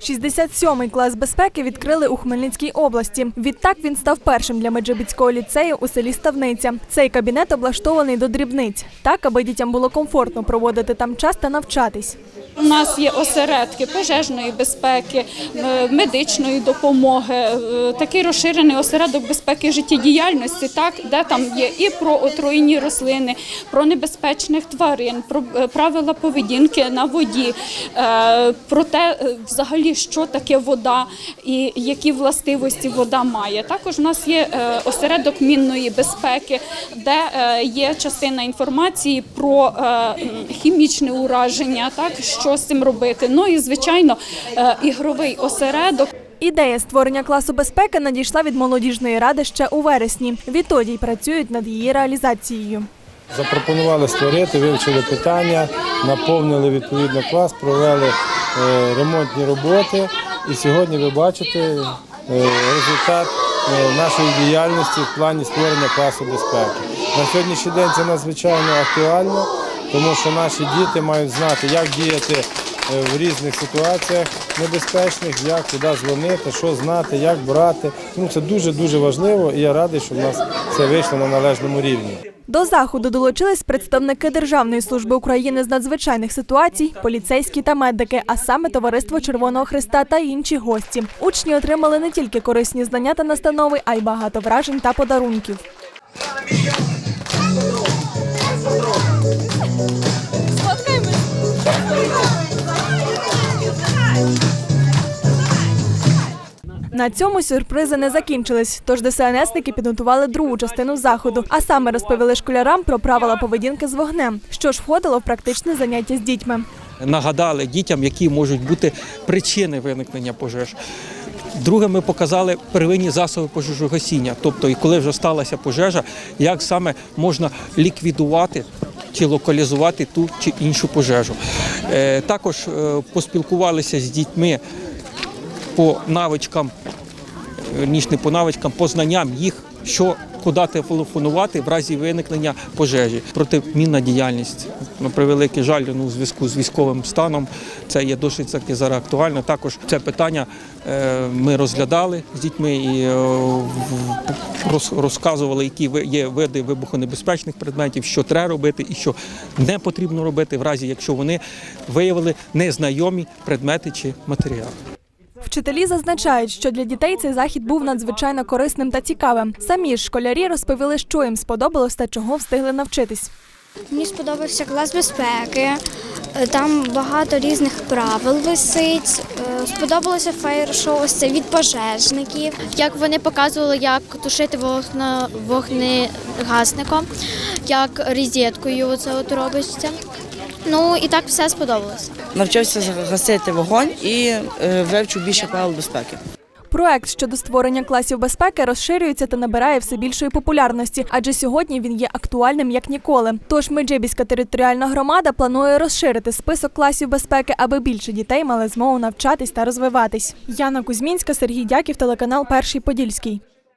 67-й клас безпеки відкрили у Хмельницькій області. Відтак він став першим для Меджибіцького ліцею у селі Ставниця. Цей кабінет облаштований до дрібниць, так аби дітям було комфортно проводити там час та навчатись. У нас є осередки пожежної безпеки, медичної допомоги, е, такий розширений осередок безпеки життєдіяльності, так де там є і про отруєнні рослини, про небезпечних тварин, про е, правила поведінки на воді, е, про те, взагалі, що таке вода і які властивості вода має. Також у нас є осередок мінної безпеки, де є частина інформації про хімічне ураження, так що з цим робити. Ну і звичайно, е, ігровий осередок. Ідея створення класу безпеки надійшла від молодіжної ради ще у вересні. Відтоді й працюють над її реалізацією. Запропонували створити, вивчили питання, наповнили відповідно клас, провели е, ремонтні роботи. І сьогодні ви бачите е, результат нашої діяльності в плані створення класу безпеки. На сьогоднішній день це надзвичайно актуально, тому що наші діти мають знати, як діяти е, в різних ситуаціях небезпечних, як куди дзвонити, що знати, як брати. Тому це дуже дуже важливо, і я радий, що в нас це вийшло на належному рівні. До заходу долучились представники Державної служби України з надзвичайних ситуацій, поліцейські та медики, а саме Товариство Червоного Христа та інші гості. Учні отримали не тільки корисні знання та настанови, а й багато вражень та подарунків. На цьому сюрпризи не закінчились. Тож ДСНСники підготували другу частину заходу, а саме розповіли школярам про правила поведінки з вогнем, що ж входило в практичне заняття з дітьми. нагадали дітям, які можуть бути причини виникнення пожеж. Друге, ми показали первинні засоби пожежогасіння, тобто, і коли вже сталася пожежа, як саме можна ліквідувати чи локалізувати ту чи іншу пожежу. Е, Також е, поспілкувалися з дітьми по навичкам, е, ніж не по навичкам, по знанням їх, що куди телефонувати в разі виникнення пожежі. Протимінна діяльність на превеликий жаль, ну, у зв'язку з військовим станом це є досить таки зараз актуально. Також це питання е, ми розглядали з дітьми і е, розказували, які є види вибухонебезпечних предметів, що треба робити і що не потрібно робити, в разі якщо вони виявили незнайомі предмети чи матеріали. Вчителі зазначають, що для дітей цей захід був надзвичайно корисним та цікавим. Самі ж школярі розповіли, що їм сподобалось та чого встигли навчитись. Мені сподобався клас безпеки. Е, Там багато різних правил висить. Е, Сподобалося фаєр-шоу ось це від пожежників. як вони показували, як тушити вогне, вогнегасником, як розеткою це от робиться. Ну і так все сподобалося. навчився гасити вогонь і е, вивчив більше правил безпеки. Проект щодо створення класів безпеки розширюється та набирає все більшої популярності, адже сьогодні він є актуальним як ніколи. Тож Меджибіська територіальна громада планує розширити список класів безпеки, аби більше дітей мали змогу навчатись та розвиватись. Яна Кузьмінська, Сергій Дяків, телеканал Перший Подільський.